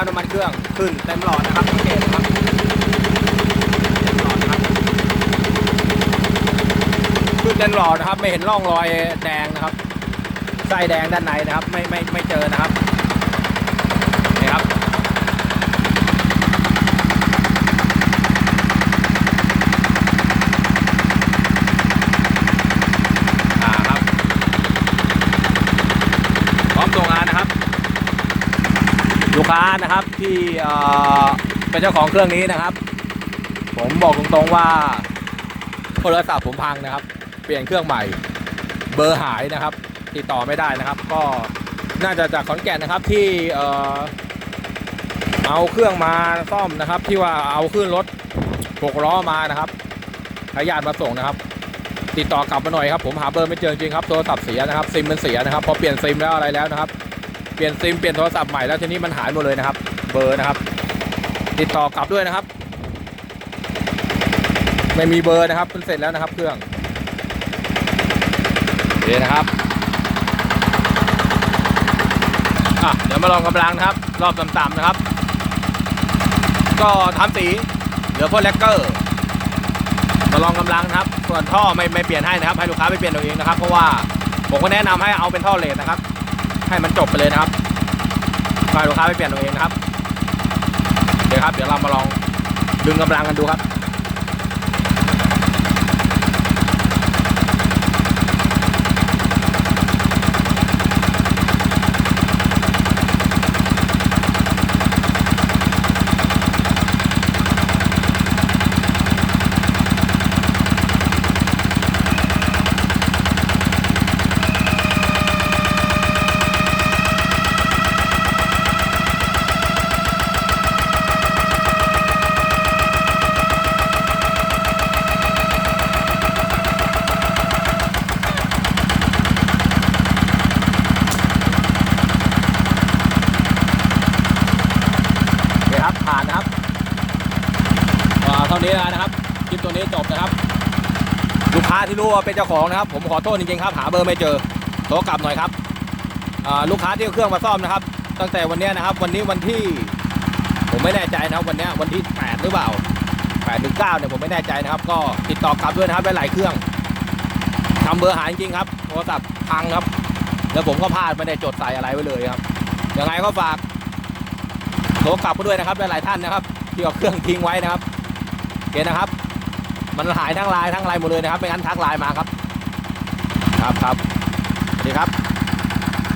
แล้วน้ำมันเครื่องขึ้นเต็มหลอดนะครับสังเกตนะครับเต็มหลอดนะครับขึ้นเต็มหลอดนะครับ ไม่เห็นร่องรอยแดงนะครับไส้แดงด้านในนะครับ ไม่ไม่ไม่เจอนะครับนี่ครับ อ่าครับ พร้อมส่งงานนะครับ ลูกค้านะครับที่เป็นเจ้าของเครื่องนี้นะครับ ผมบอกตรงๆว่าโทรศัพท์ผมพังนะครับ เปลี่ยนเครื่องใหม่ เบอร์หายนะครับ ติดต่อไม่ได้นะครับ ก็น่าจะจากขอนแก่นนะครับที่เออเอาเครื่องมาซ่อมนะครับ ที่ว่าเอาขึ้นรถหกล้อมานะครับขยานมาส่งนะครับ ติดต่อกลับมาหน่อยครับผมหาเบอร์ไม่เจอจริงครับโทรศัพท์เสียนะครับซิมมันเสียนะครับพอเปลี่ยนซิมแล้วอะไรแล้วนะครับ ปลี่ยนซิมเปลี่ยนโทรศัพท์ใหม่แล้วทีนี้มันหายหมดเลยนะครับ เบอร์นะครับ ติดต่อกลับด้วยนะครับ ไม่มีเบอร์นะครับมันเสร็จแล้วนะครับเครื่องโอเคนะครับอะเดี๋ยวมาลองกำลังนะครับ รอบต่ำๆนะครับ ก็ทำสีเหลือพวกแลกเกอร์มาลองกำลังนะครับ ส่วนท่อไม่ไม่เปลี่ยนให้นะครับ ให้ลูกค้าไปเปลี่ยนเอาเองนะครับ เพราะว่าผมก็แนะนำให้เอาเป็นท่อเลสนะครับ ให้มันจบไปเลยนะครับให้ลูกค้าไปเปลี่ยนตัวเองนะครับ เดี๋ยวครับ เดี๋ยวเรามาลองดึงกำลังกันดูครับ โอเคครับผ่านนะครับอ่า เท่านี้แล้วนะครับคลิปตัวนี้จบนะครับ ลูกค้าที่รู้ว่าเป็นเจ้าของนะครับ ผมขอโทษจริงๆครับหาเบอร์ไม่เจอโทรกลับหน่อยครับลูกค้าที่เอาเครื่องมาซ่อมนะครับ ตั้งแต่วันเนี้ยนะครับ วันนี้วันที่ ผมไม่แน่ใจนะครับ วันเนี้ยวันที่ 8 หรือเปล่า8หรือ9เนี่ยผมไม่แน่ใจนะครับ ก็ติดต่อกลับด้วยนะครับหลายๆเครื่องทำเบอร์หายจริงๆครับโทรศัพท์พังครับ แล้วผมก็พลาดไม่ได้จดใส่อะไรไว้เลยครับยังไงก็ฝากโทรกลับมาด้วยนะครับหลายๆท่านนะครับ ที่เอาเครื่องทิ้งไว้นะครับ โอเคนะครับ มันหายทั้งลายทั้งลายหมดเลยนะครับ ไม่งั้นทักลายมาครับ ครับครับสวัสดีครับ